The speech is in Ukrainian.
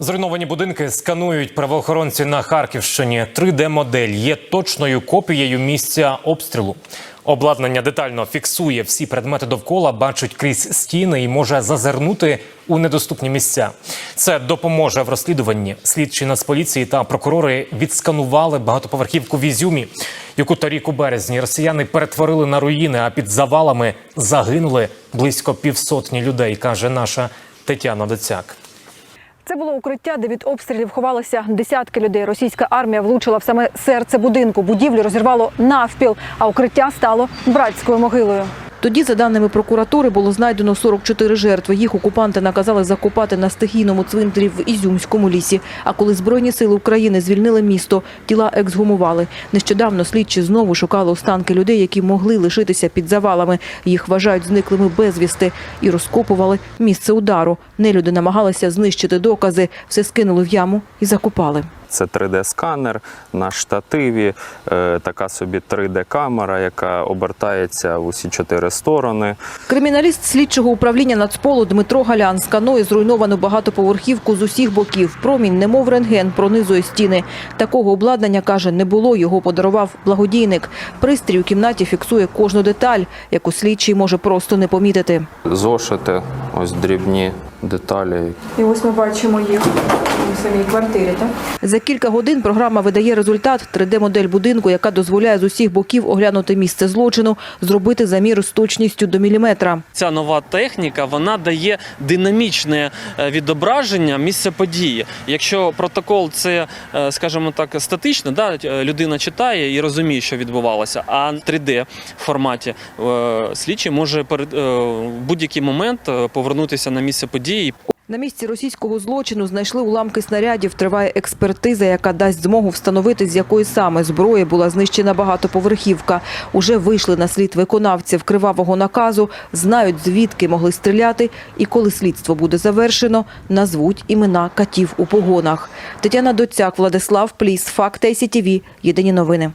Зруйновані будинки сканують правоохоронці на Харківщині. 3D-модель є точною копією місця обстрілу. Обладнання детально фіксує всі предмети довкола, бачить крізь стіни і може зазирнути у недоступні місця. Це допоможе в розслідуванні. Слідчі Нацполіції та прокурори відсканували багатоповерхівку в Ізюмі, яку торік у березні росіяни перетворили на руїни, а під завалами загинули близько півсотні людей, каже наша Тетяна Доцяк. Це було укриття, де від обстрілів ховалися десятки людей. Російська армія влучила в саме серце будинку. Будівлю розірвало навпіл, а укриття стало братською могилою. Тоді, за даними прокуратури, було знайдено 44 жертви. Їх окупанти наказали закопати на стихійному цвинтарі в Ізюмському лісі. А коли Збройні сили України звільнили місто, тіла ексгумували. Нещодавно слідчі знову шукали останки людей, які могли лишитися під завалами. Їх вважають зниклими безвісти і розкопували місце удару. Нелюди намагалися знищити докази, все скинули в яму і закопали. Це 3D-сканер на штативі, е, така собі 3D-камера, яка обертається в усі чотири сторони. Криміналіст слідчого управління Нацполу Дмитро Галян сканує зруйновану багатоповерхівку з усіх боків. Промінь, немов рентген, пронизує стіни. Такого обладнання, каже, не було. Його подарував благодійник. Пристрій у кімнаті фіксує кожну деталь, яку слідчий може просто не помітити. Зошити, ось дрібні деталі. І ось ми бачимо їх у самій квартирі. Так? За кілька годин програма видає результат – 3D-модель будинку, яка дозволяє з усіх боків оглянути місце злочину, зробити замір з точністю до міліметра. Ця нова техніка вона дає динамічне е, відображення місця події. Якщо протокол це, е, скажімо так, статично, да, е, людина читає і розуміє, що відбувалося. А 3D форматі слідчий може в будь-який момент повернутися на місце події На місці російського злочину знайшли уламки снарядів. Триває експертиза, яка дасть змогу встановити, з якої саме зброї була знищена багатоповерхівка. Уже вийшли на слід виконавців кривавого наказу, знають, звідки могли стріляти. І коли слідство буде завершено, назвуть імена катів у погонах. Тетяна Доцяк, Владислав Пліс, Факт ICTV. Єдині новини.